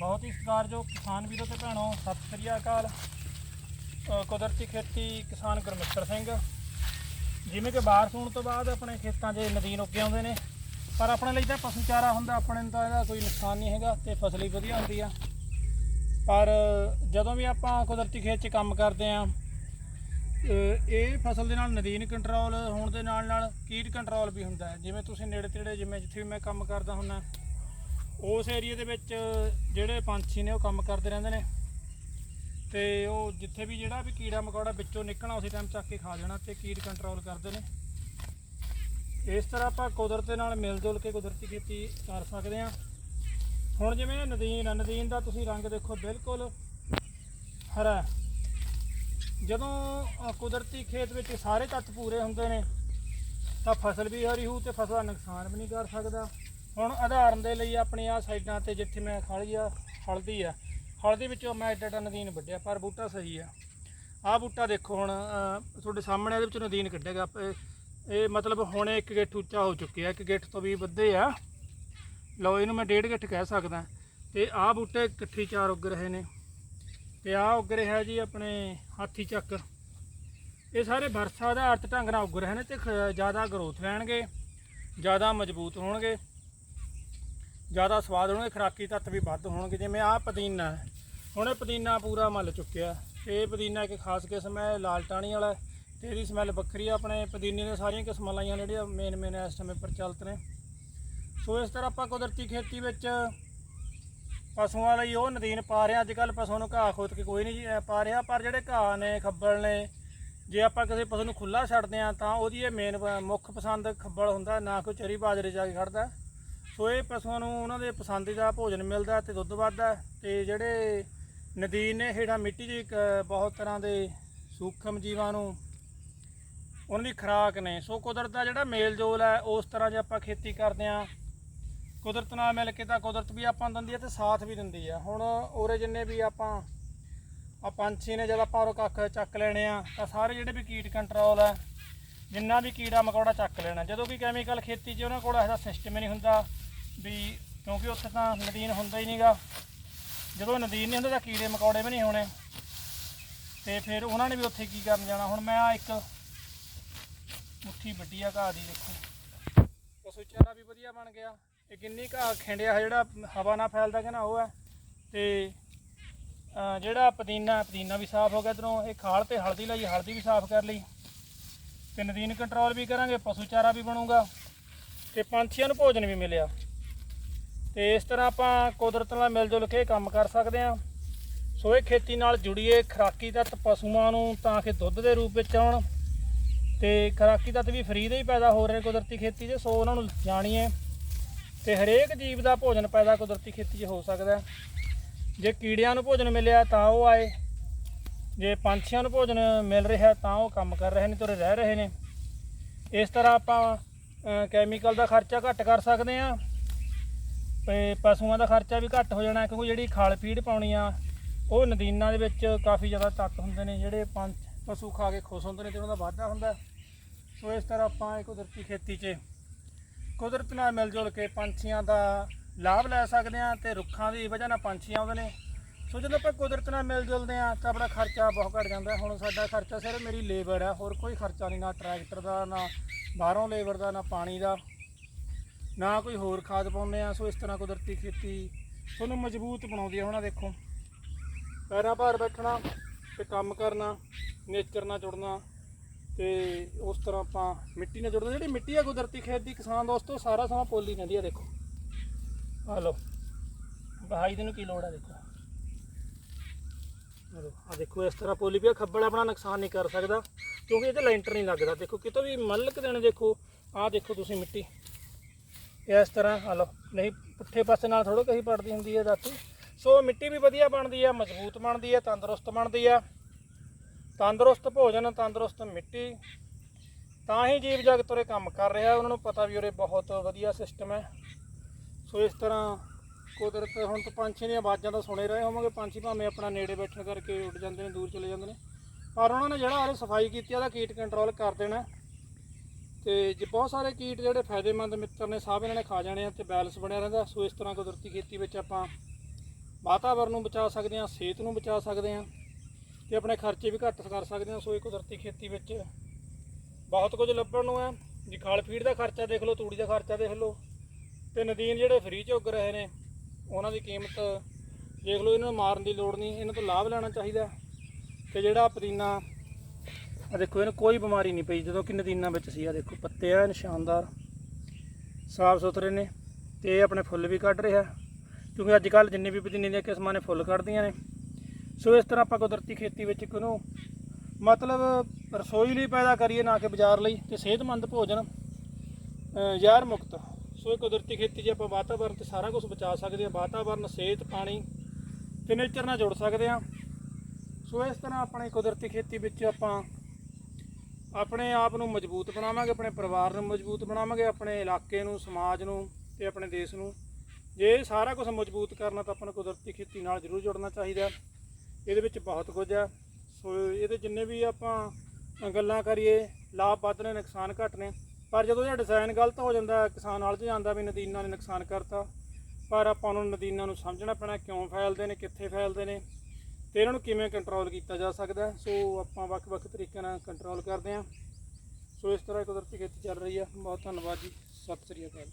ਬਹੁਤ ਹੀ ਸਤਿਕਾਰਯੋਗ ਕਿਸਾਨ ਵੀਰੋ ਤੇ ਭੈਣੋ, ਸਤਿ ਸ੍ਰੀ ਅਕਾਲ। ਕੁਦਰਤੀ ਖੇਤੀ ਕਿਸਾਨ ਗੁਰਮਿੱਤਰ ਸਿੰਘ। ਜਿਵੇਂ ਕਿ ਬਾਰਿਸ਼ ਹੋਣ ਤੋਂ ਬਾਅਦ ਆਪਣੇ ਖੇਤਾਂ 'ਚ ਨਦੀਨ ਉੱਗੇ ਆਉਂਦੇ ਨੇ। ਪਰ ਆਪਣੇ ਲਈ ਤਾਂ ਪਸ਼ੂ ਚਾਰਾ ਹੁੰਦਾ, ਆਪਣੇ ਨੂੰ ਤਾਂ ਇਹਦਾ ਕੋਈ ਨੁਕਸਾਨ ਨਹੀਂ ਹੈਗਾ ਤੇ ਫਸਲ ਹੀ ਵਧੀਆ ਹੁੰਦੀ ਆ। ਪਰ ਜਦੋਂ ਵੀ ਆਪਾਂ ਕੁਦਰਤੀ ਖੇਤ 'ਚ ਕੰਮ ਕਰਦੇ ਆ ਇਹ ਫਸਲ ਦੇ ਨਾਲ ਨਦੀਨ ਕੰਟਰੋਲ ਹੋਣ ਦੇ ਨਾਲ ਨਾਲ ਕੀਟ ਕੰਟਰੋਲ ਵੀ ਹੁੰਦਾ ਜਿਵੇਂ ਤੁਸੀਂ ਨੇੜੇ ਤੇੜੇ ਜਿਵੇਂ ਜਿੱਥੇ ਵੀ ਮੈਂ ਕੰਮ ਕਰਦਾ ਹੁੰਦਾ ਉਸ ਏਰੀਆ ਦੇ ਵਿੱਚ ਜਿਹੜੇ ਪੰਛੀ ਨੇ ਉਹ ਕੰਮ ਕਰਦੇ ਰਹਿੰਦੇ ਨੇ। ਤੇ ਉਹ ਜਿੱਥੇ ਵੀ ਜਿਹੜਾ ਵੀ ਕੀੜਾ ਮਕੌੜਾ ਵਿੱਚੋਂ ਨਿਕਲਣਾ, ਉਸੇ ਟਾਈਮ ਚੱਕ ਕੇ ਖਾ ਜਾਣਾ ਤੇ ਕੀੜ ਕੰਟਰੋਲ ਕਰਦੇ ਨੇ। ਇਸ ਤਰ੍ਹਾਂ ਆਪਾਂ ਕੁਦਰਤ ਨਾਲ ਮਿਲ ਜੁਲ ਕੇ ਕੁਦਰਤੀ ਖੇਤੀ ਕਰ ਸਕਦੇ ਹਾਂ। ਹੁਣ ਜਿਵੇਂ ਨਦੀਨ ਆ, ਨਦੀਨ ਦਾ ਤੁਸੀਂ ਰੰਗ ਦੇਖੋ ਬਿਲਕੁਲ ਹਰਾ ਜਦੋਂ ਕੁਦਰਤੀ ਖੇਤ ਵਿੱਚ ਸਾਰੇ ਤੱਤ ਪੂਰੇ ਹੁੰਦੇ ਨੇ, ਤਾਂ ਫਸਲ ਵੀ ਹਰੀ ਹੋਊ ਤੇ ਫਸਲ ਦਾ ਨੁਕਸਾਨ ਵੀ ਨਹੀਂ ਕਰ ਸਕਦਾ। ਹੁਣ ਉਦਾਹਰਨ ਦੇ ਲਈ ਆਪਣੀ ਆ ਸਾਈਡਾਂ ਤੇ ਜਿੱਥੇ ਮੈਂ ਖੜੀ ਆ, ਹਲਦੀ ਆ। ਹਲਦੀ ਵਿੱਚੋਂ ਮੈਂ ਐਡਾ ਐਡਾ ਨਦੀਨ ਵੱਢਿਆ, ਪਰ ਬੂਟਾ ਸਹੀ ਆ। ਆਹ ਬੂਟਾ ਦੇਖੋ ਹੁਣ ਤੁਹਾਡੇ ਸਾਹਮਣੇ ਇਹਦੇ ਵਿੱਚੋਂ ਨਦੀਨ ਕੱਢਿਆ ਇਹ- ਇਹ ਮਤਲਬ ਹੁਣ ਇੱਕ ਗਿੱਠ ਉੱਚਾ ਹੋ ਚੁੱਕਿਆ, ਇੱਕ ਗਿੱਠ ਤੋਂ ਵੀ ਵੱਧੇ ਆ। ਲਓ, ਇਹਨੂੰ ਮੈਂ ਡੇਢ ਗਿੱਠ ਕਹਿ ਸਕਦਾ। ਤੇ ਆਹ ਬੂਟੇ ਇਕੱਠੀ ਚਾਰ ਉੱਗ ਰਹੇ ਨੇ। ਤੇ ਆਹ ਉੱਗ ਰਿਹਾ ਜੀ ਆਪਣੇ ਹਾਥੀ ਚੱਕ। ਇਹ ਸਾਰੇ ਵਰਸਾ ਆਧਾਰਿਤ ਢੰਗ ਨਾਲ ਉੱਗ ਰਹੇ ਨੇ ਤੇ ਖ- ਜ਼ਿਆਦਾ ਗਰੋਥ ਲੈਣਗੇ, ਜ਼ਿਆਦਾ ਮਜ਼ਬੂਤ ਹੋਣਗੇ। ਜ਼ਿਆਦਾ ਸਵਾਦ ਹੋਣਗੇ ਖਰਾਕੀ ਤੱਤ ਵੀ ਵੱਧ ਹੋਣਗੇ। ਜਿਵੇਂ ਆਹ ਪੁਦੀਨਾ ਹੈ ਹੁਣ ਇਹ ਪੁਦੀਨਾ ਪੂਰਾ ਮੱਲ ਚੁੱਕਿਆ ਤੇ ਇਹ ਪੁਦੀਨਾ ਇੱਕ ਖਾਸ ਕਿਸਮ ਹੈ ਲਾਲ ਟਾਹਣੀ ਵਾਲਾ ਹੈ ਤੇ ਇਹਦੀ ਸਮੈਲ ਵੱਖਰੀ ਆ। ਆਪਣੇ ਪੁਦੀਨੇ ਦੀਆਂ ਸਾਰੀਆਂ ਕਿਸਮਾਂ ਲਾਈਆਂ ਨੇ ਜਿਹੜੀਆਂ ਮੇਨ ਮੇਨ ਇਸ ਸਮੇਂ ਪ੍ਰਚਲਿਤ ਨੇ। ਸੋ ਇਸ ਤਰ੍ਹਾਂ ਆਪਾਂ ਕੁਦਰਤੀ ਖੇਤੀ ਵਿੱਚ ਪਸ਼ੂਆਂ ਲਈ ਉਹ ਨਦੀਨ ਪਾ ਰਹੇ ਅੱਜ ਕੱਲ ਪਸ਼ੂਆਂ ਨੂੰ ਘਾਹ ਖੋਦ ਕੇ ਕੋਈ ਨਹੀਂ ਜੀ, ਅਹ ਪਾ ਰਿਹਾ ਪਰ ਜਿਹੜੇ ਘਾਹ ਨੇ ਖੱਬਲ ਨੇ ਜੇ ਆਪਾਂ ਕਿਸੇ ਪਸ਼ੂ ਨੂੰ ਖੁੱਲਾ ਛੱਡਦੇ ਆ ਤਾਂ ਉਹਦੀ ਇਹ ਮੇਨ ਮੁੱਖ ਪਸੰਦ ਖੱਬਲ ਹੁੰਦਾ ਨਾ ਕੋਈ ਚਰੀ ਬਾਜਰੇ ਜਾ ਕੇ ਖੜਦਾ ਸੋ ਇਹ ਪਸ਼ੂਆਂ ਨੂੰ ਉਹਨਾਂ ਦੇ ਪਸੰਦੀਦਾ ਭੋਜਨ ਮਿਲਦਾ ਤੇ ਦੁੱਧ ਵੱਧਦਾ ਤੇ ਜਿਹੜੇ ਨਦੀਨ ਨੇ ਹੇਠਾਂ ਮਿੱਟੀ 'ਚ ਇੱਕ ਬਹੁਤ ਤਰ੍ਹਾਂ ਦੇ ਸੂਖਮ ਜੀਵਾਂ ਨੂੰ ਉਹਨਾਂ ਦੀ ਖੁਰਾਕ ਨੇ। ਸੋ ਕੁਦਰਤ ਦਾ ਜਿਹੜਾ ਮੇਲ ਜੋਲ ਹੈ, ਉਸ ਤਰ੍ਹਾਂ ਜੇ ਆਪਾਂ ਖੇਤੀ ਕਰਦੇ ਆ ਕੁਦਰਤ ਨਾਲ ਮਿਲ ਕੇ ਤਾਂ ਕੁਦਰਤ ਵੀ ਆਪਾਂ ਦਿੰਦੀ ਹੈ ਤੇ ਸਾਥ ਵੀ ਦਿੰਦੀ ਆ ਹੁਣ ਉਰੇ ਜਿੰਨੇ ਵੀ ਆਪਾਂ ਆ ਪੰਛੀ ਨੇ ਜਦ ਆਪਾਂ ਉਹ ਕੱਖ ਚੱਕ ਲੈਣੇ ਆ, ਤਾਂ ਸਾਰੇ ਜਿਹੜੇ ਵੀ ਕੀਟ ਕੰਟਰੋਲ ਹੈ, ਜਿੰਨਾ ਵੀ ਕੀੜਾ ਮਕੌੜਾ ਚੱਕ ਲੈਣਾ। ਜਦੋਂ ਵੀ ਕੈਮੀਕਲ ਖੇਤੀ 'ਚ ਉਹਨਾਂ ਕੋਲ ਇਹਦਾ ਸਿਸਟਮ ਹੀ ਨਹੀਂ ਹੁੰਦਾ। ਵੀ ਕਿਉਂਕਿ ਉੱਥੇ ਤਾਂ ਨਦੀਨ ਹੁੰਦਾ ਹੀ ਨਹੀਂਗਾ ਜਦੋਂ ਨਦੀਨ ਨਹੀਂ ਹੁੰਦਾ ਤਾਂ ਕੀੜੇ ਮਕੌੜੇ ਵੀ ਨਹੀਂ ਹੋਣੇ। ਤੇ ਫਿਰ ਉਹਨਾਂ ਨੇ ਵੀ ਉੱਥੇ ਕੀ ਕਰਨ ਜਾਣਾ? ਹੁਣ ਮੈਂ ਆ ਇੱਕ ਮੁੱਠੀ ਵੱਡੀ ਆ ਘਾਹ ਦੀ, ਦੇਖੋ। ਪਸ਼ੂ ਚਾਰਾ ਵੀ ਵਧੀਆ ਬਣ ਗਿਆ। ਇਹ ਕਿੰਨੀ ਘਾਹ ਖਿੰਡਿਆ ਹੈ ਜਿਹੜਾ ਹਵਾ ਨਾਲ ਫੈਲਦਾ ਕਿ ਨਾ ਉਹ ਹੈ। ਤੇ ਜਿਹੜਾ ਪੁਦੀਨਾ ਪੁਦੀਨਾ ਵੀ ਸਾਫ਼ ਹੋ ਗਿਆ ਇਧਰੋਂ। ਇਹ ਖਾਲ ਤੇ ਹਲਦੀ ਲਈ, ਹਲਦੀ ਵੀ ਸਾਫ਼ ਕਰ ਲਈ। ਤੇ ਨਦੀਨ ਕੰਟਰੋਲ ਵੀ ਕਰਾਂਗੇ, ਪਸ਼ੂ ਚਾਰਾ ਵੀ ਬਣੂਗਾ। ਤੇ ਪੰਛੀਆਂ ਨੂੰ ਭੋਜਨ ਵੀ ਮਿਲਿਆ। ਤੇ ਇਸ ਤਰ੍ਹਾਂ ਆਪਾਂ ਕੁਦਰਤ ਨਾਲ ਮਿਲ ਜੁਲ ਕੇ ਕੰਮ ਕਰ ਸਕਦੇ ਹਾਂ। ਸੋ ਇਹ ਖੇਤੀ ਨਾਲ ਜੁੜੀਏ, ਖਰਾਕੀ ਤੱਤ ਪਸ਼ੂਆਂ ਨੂੰ ਤਾਂ ਕਿ ਦੁੱਧ ਦੇ ਰੂਪ ਵਿੱਚ ਆਉਣ ਤੇ ਖਰਾਕੀ ਤੱਤ ਵੀ ਫਰੀ ਦੇ ਹੀ ਪੈਦਾ ਹੋ ਰਹੇ ਨੇ ਕੁਦਰਤੀ ਖੇਤੀ 'ਚ, ਸੋ ਉਹਨਾਂ ਨੂੰ ਜਾਣੀਏ ਤੇ ਹਰੇਕ ਜੀਵ ਦਾ ਭੋਜਨ ਪੈਦਾ ਕੁਦਰਤੀ ਖੇਤੀ 'ਚ ਹੋ ਸਕਦਾ ਜੇ ਕੀੜਿਆਂ ਨੂੰ ਭੋਜਨ ਮਿਲਿਆ ਤਾਂ ਉਹ ਆਏ, ਜੇ ਪੰਛੀਆਂ ਨੂੰ ਭੋਜਨ ਮਿਲ ਰਿਹਾ ਤਾਂ ਉਹ ਕੰਮ ਕਰ ਰਹੇ ਨੇ, ਤੁਰੇ ਰਹਿ ਰਹੇ ਨੇ। ਇਸ ਤਰ੍ਹਾਂ ਆਪਾਂ ਕੈਮੀਕਲ ਦਾ ਖਰਚਾ ਘੱਟ ਕਰ ਸਕਦੇ ਹਾਂ। ਤੇ ਪਸ਼ੂਆਂ ਦਾ ਖਰਚਾ ਵੀ ਘੱਟ ਹੋ ਜਾਣਾ ਕਿਉਂਕਿ ਜਿਹੜੀ ਖਾਲ ਫੀਡ ਪਾਉਣੀ ਆ, ਉਹ ਨਦੀਨਾਂ ਦੇ ਵਿੱਚ ਕਾਫੀ ਜ਼ਿਆਦਾ ਤੱਤ ਹੁੰਦੇ ਨੇ, ਜਿਹੜੇ ਪੰਛ ਪਸ਼ੂ ਖਾ ਕੇ ਖੁਸ਼ ਹੁੰਦੇ ਨੇ ਤੇ ਉਹਨਾਂ ਦਾ ਵਾਧਾ ਹੁੰਦਾ ਸੋ ਇਸ ਤਰ੍ਹਾਂ ਆਪਾਂ ਇਹ ਕੁਦਰਤੀ ਖੇਤੀ 'ਚ ਕੁਦਰਤ ਨਾਲ ਮਿਲ ਜੁਲ ਕੇ ਪੰਛੀਆਂ ਦਾ ਲਾਭ ਲੈ ਸਕਦੇ ਹਾਂ ਤੇ ਰੁੱਖਾਂ ਦੀ ਵਜ੍ਹਾ ਨਾਲ ਪੰਛੀ ਆਉਂਦੇ ਨੇ। ਸੋ ਜਦੋਂ ਆਪਾਂ ਕੁਦਰਤ ਨਾਲ ਮਿਲ ਜੁਲਦੇ ਹਾਂ ਤਾਂ ਆਪਣਾ ਖਰਚਾ ਬਹੁਤ ਘਟ ਜਾਂਦਾ ਹੁਣ ਸਾਡਾ ਖਰਚਾ ਸਿਰਫ ਮੇਰੀ ਲੇਬਰ ਹੈ, ਹੋਰ ਕੋਈ ਖਰਚਾ ਨਹੀਂ, ਨਾ ਟਰੈਕਟਰ ਦਾ, ਨਾ ਬਾਹਰੋਂ ਲੇਬਰ ਦਾ, ਨਾ ਪਾਣੀ ਦਾ। ਨਾ ਕੋਈ ਹੋਰ ਖਾਦ ਪਾਉਂਦੇ ਆ, ਸੋ ਇਸ ਤਰ੍ਹਾਂ ਕੁਦਰਤੀ ਖੇਤੀ ਤੁਹਾਨੂੰ ਮਜ਼ਬੂਤ ਬਣਾਉਂਦੀ ਹੈ ਹੁਣ ਦੇਖੋ। ਪੈਰਾਂ ਭਾਰ ਬੈਠਣਾ ਤੇ ਕੰਮ ਕਰਨਾ ਨੇਚਰ ਨਾਲ ਜੁੜਨਾ ਤੇ ਉਸ ਤਰ੍ਹਾਂ ਆਪਾਂ ਮਿੱਟੀ ਨਾਲ ਜੁੜਦੇ ਜਿਹੜੀ ਮਿੱਟੀ ਆ ਕੁਦਰਤੀ ਖੇਤ ਦੀ, ਕਿਸਾਨ ਦੋਸਤੋ, ਸਾਰਾ ਸਮਾਂ ਪੋਲੀ ਰਹਿੰਦੀ ਆ ਦੇਖੋ। ਆ ਲਓ, ਬਹਾਈ ਦੇ ਨੂੰ ਕੀ ਲੋੜ ਆ ਦੇਖੋ। ਆ ਦੇਖੋ, ਇਸ ਤਰ੍ਹਾਂ ਪੋਲੀ ਪਿਆ ਖੱਬਲ ਆਪਣਾ ਨੁਕਸਾਨ ਨਹੀਂ ਕਰ ਸਕਦਾ, ਕਿਉਂਕਿ ਇਹਦੇ ਲੈਂਟਰ ਨਹੀਂ ਲੱਗਦਾ। ਦੇਖੋ, ਕਿਤੋਂ ਵੀ ਮਲਕ ਦੇਣ ਦੇਖੋ, ਆਹ ਦੇਖੋ ਤੁਸੀਂ ਮਿੱਟੀ। ਇਸ ਤਰ੍ਹਾਂ ਆ ਨਹੀਂ, ਪੁੱਠੇ ਪਾਸੇ ਨਾਲ ਥੋੜੋ ਕਹੀ ਪੜਦੀ ਹੁੰਦੀ ਹੈ ਦਾਤੀ। ਸੋ ਮਿੱਟੀ ਵੀ ਵਧੀਆ ਬਣਦੀ ਆ, ਮਜ਼ਬੂਤ ਬਣਦੀ ਆ, ਤੰਦਰੁਸਤ ਬਣਦੀ ਆ। ਤੰਦਰੁਸਤ ਭੋਜਨ, ਤੰਦਰੁਸਤ ਮਿੱਟੀ। ਤਾਂ ਹੀ ਜੀਵ ਜਗਤ ਉਰੇ ਕੰਮ ਕਰ ਰਿਹਾ। ਉਹਨਾਂ ਨੂੰ ਪਤਾ ਵੀ ਉਰੇ ਬਹੁਤ ਵਧੀਆ ਸਿਸਟਮ ਹੈ। ਸੋ ਇਸ ਤਰ੍ਹਾਂ ਕੁਦਰਤ, ਹੁਣ ਤਾਂ ਪੰਛੀ ਦੀਆਂ ਆਵਾਜ਼ਾਂ ਤਾਂ ਸੁਣੇ ਰਹੇ ਹੋਵਾਂਗੇ। ਪੰਛੀ ਭਾਵੇਂ ਆਪਣਾ ਨੇੜੇ ਬੈਠਣ ਕਰਕੇ ਉੱਡ ਜਾਂਦੇ ਨੇ, ਦੂਰ ਚਲੇ ਜਾਂਦੇ ਨੇ। ਪਰ ਉਹਨਾਂ ਨੇ ਜਿਹੜਾ ਉਰੇ ਸਫ਼ਾਈ ਕੀਤੀ ਆ, ਉਹਦਾ ਕੀਟ ਕੰਟਰੋਲ ਕਰ ਦੇਣਾ। ਤੇ ਜੇ ਬਹੁਤ ਸਾਰੇ ਕੀਟ ਜਿਹੜੇ ਫਾਇਦੇਮੰਦ ਮਿੱਤਰ ਨੇ, ਸਭ ਇਹਨਾਂ ਨੇ ਖਾ ਜਾਣੇ ਆ ਤੇ ਬੈਲੈਂਸ ਬਣਿਆ ਰਹਿੰਦਾ। ਸੋ ਇਸ ਤਰ੍ਹਾਂ ਕੁਦਰਤੀ ਖੇਤੀ ਵਿੱਚ ਆਪਾਂ ਵਾਤਾਵਰਨ ਨੂੰ ਬਚਾ ਸਕਦੇ ਹਾਂ, ਸਿਹਤ ਨੂੰ ਬਚਾ ਸਕਦੇ ਹਾਂ ਤੇ ਆਪਣੇ ਖਰਚੇ ਵੀ ਘੱਟ ਕਰ ਸਕਦੇ ਹਾਂ। ਸੋ ਇਹ ਕੁਦਰਤੀ ਖੇਤੀ ਵਿੱਚ ਬਹੁਤ ਕੁਝ ਲੱਭਣ ਨੂੰ ਹੈ ਜੀ ਖਾਲ ਫੀਡ ਦਾ ਖਰਚਾ ਦੇਖ ਲਓ, ਤੂੜੀ ਦਾ ਖਰਚਾ ਦੇਖ ਲਓ, ਤੇ ਨਦੀਨ ਜਿਹੜੇ ਫ੍ਰੀ ਚ ਉੱਗ ਰਹੇ ਨੇ, ਉਹਨਾਂ ਦੀ ਕੀਮਤ ਦੇਖ ਲਓ, ਇਹਨਾਂ ਨੂੰ ਮਾਰਨ ਦੀ ਲੋੜ ਨਹੀਂ। ਇਹਨਾਂ ਤੋਂ ਲਾਭ ਲੈਣਾ ਚਾਹੀਦਾ। ਤੇ ਜਿਹੜਾ ਪੁਦੀਨਾ ਆ ਦੇਖੋ ਇਹਨੂੰ ਕੋਈ ਬਿਮਾਰੀ ਨਹੀਂ ਪਈ ਜਦੋਂ ਕਿ ਨਦੀਨਾਂ ਵਿੱਚ ਸੀ ਆ ਦੇਖੋ ਪੱਤੇ ਐਨ ਸ਼ਾਨਦਾਰ ਸਾਫ਼ ਸੁਥਰੇ ਨੇ ਤੇ ਇਹ ਆਪਣੇ ਫੁੱਲ ਵੀ ਕੱਢ ਰਿਹਾ। ਕਿਉਂਕਿ ਅੱਜ ਕੱਲ ਜਿੰਨੇ ਵੀ ਪੁਦੀਨੇ ਦੀਆਂ ਕਿਸਮਾਂ ਨੇ ਫੁੱਲ ਕੱਢਦੀਆਂ ਨੇ। ਸੋ ਇਸ ਤਰ੍ਹਾਂ ਆਪਾਂ ਕੁਦਰਤੀ ਖੇਤੀ ਵਿੱਚ ਕਿਨੂੰ ਮਤਲਬ ਰਸੋਈ ਲਈ ਪੈਦਾ ਕਰੀਏ ਨਾ ਕਿ ਬਾਜ਼ਾਰ ਲਈ ਤੇ ਸਿਹਤਮੰਦ ਭੋਜਨ ਅ, ਜ਼ਹਿਰ ਮੁਕਤ। ਸੋ ਇਹ ਕੁਦਰਤੀ ਖੇਤੀ 'ਚ ਆਪਾਂ ਵਾਤਾਵਰਨ ਤੇ ਸਾਰਾ ਕੁਝ ਬਚਾ ਸਕਦੇ ਹਾਂ। ਵਾਤਾਵਰਨ ਸਿਹਤ ਪਾਣੀ ਤੇ ਨੇਚਰ ਨਾਲ ਜੁੜ ਸਕਦੇ ਹਾਂ। ਸੋ ਇਸ ਤਰ੍ਹਾਂ ਆਪਣੇ ਕੁਦਰਤੀ ਖੇਤੀ ਵਿੱਚ ਆਪਾਂ ਆਪਣੇ ਆਪ ਨੂੰ ਮਜ਼ਬੂਤ ਬਣਾਵਾਂਗੇ, ਆਪਣੇ ਪਰਿਵਾਰ ਨੂੰ ਮਜ਼ਬੂਤ ਬਣਾਵਾਂਗੇ, ਆਪਣੇ ਇਲਾਕੇ ਨੂੰ, ਸਮਾਜ ਨੂੰ ਤੇ ਆਪਣੇ ਦੇਸ਼ ਨੂੰ। ਜੇ ਸਾਰਾ ਕੁਝ ਮਜ਼ਬੂਤ ਕਰਨਾ ਤਾਂ ਆਪਾਂ ਨੂੰ ਕੁਦਰਤੀ ਖੇਤੀ ਨਾਲ ਜ਼ਰੂਰ ਜੁੜਨਾ ਚਾਹੀਦਾ। ਇਹਦੇ ਵਿੱਚ ਬਹੁਤ ਕੁਝ ਆ ਸੋ ਇਹਦੇ ਜਿੰਨੇ ਵੀ ਆਪਾਂ ਗੱਲਾਂ ਕਰੀਏ, ਲਾਭ, ਵੱਧ ਨੇ, ਨੁਕਸਾਨ, ਘੱਟ ਨੇ, ਪਰ ਜਦੋਂ ਇਹ ਡਿਜ਼ਾਈਨ ਗਲਤ ਹੋ ਜਾਂਦਾ, ਕਿਸਾਨ ਨਾਲ ਜਾਂਦਾ ਵੀ ਨਦੀਨਾਂ ਨੇ ਨੁਕਸਾਨ ਕਰਤਾ, ਪਰ ਆਪਾਂ ਨੂੰ ਨਦੀਨਾਂ ਨੂੰ ਸਮਝਣਾ ਪੈਣਾ, ਕਿਉਂ ਫੈਲਦੇ ਨੇ, ਕਿੱਥੇ ਫੈਲਦੇ ਨੇ। ਤੇ ਇਹਨਾਂ ਨੂੰ ਕਿਵੇਂ ਕੰਟਰੋਲ ਕੀਤਾ ਜਾ ਸਕਦਾ ਸੋ ਆਪਾਂ ਵੱਖ-ਵੱਖ ਤਰੀਕਿਆਂ ਨਾਲ ਕੰਟਰੋਲ ਕਰਦੇ ਹਾਂ। ਸੋ ਇਸ ਤਰ੍ਹਾਂ ਕੁਦਰਤੀ ਖੇਤੀ ਚੱਲ ਰਹੀ ਹੈ। ਬਹੁਤ ਧੰਨਵਾਦ ਜੀ। ਸਤਿ ਸ੍ਰੀ ਅਕਾਲ।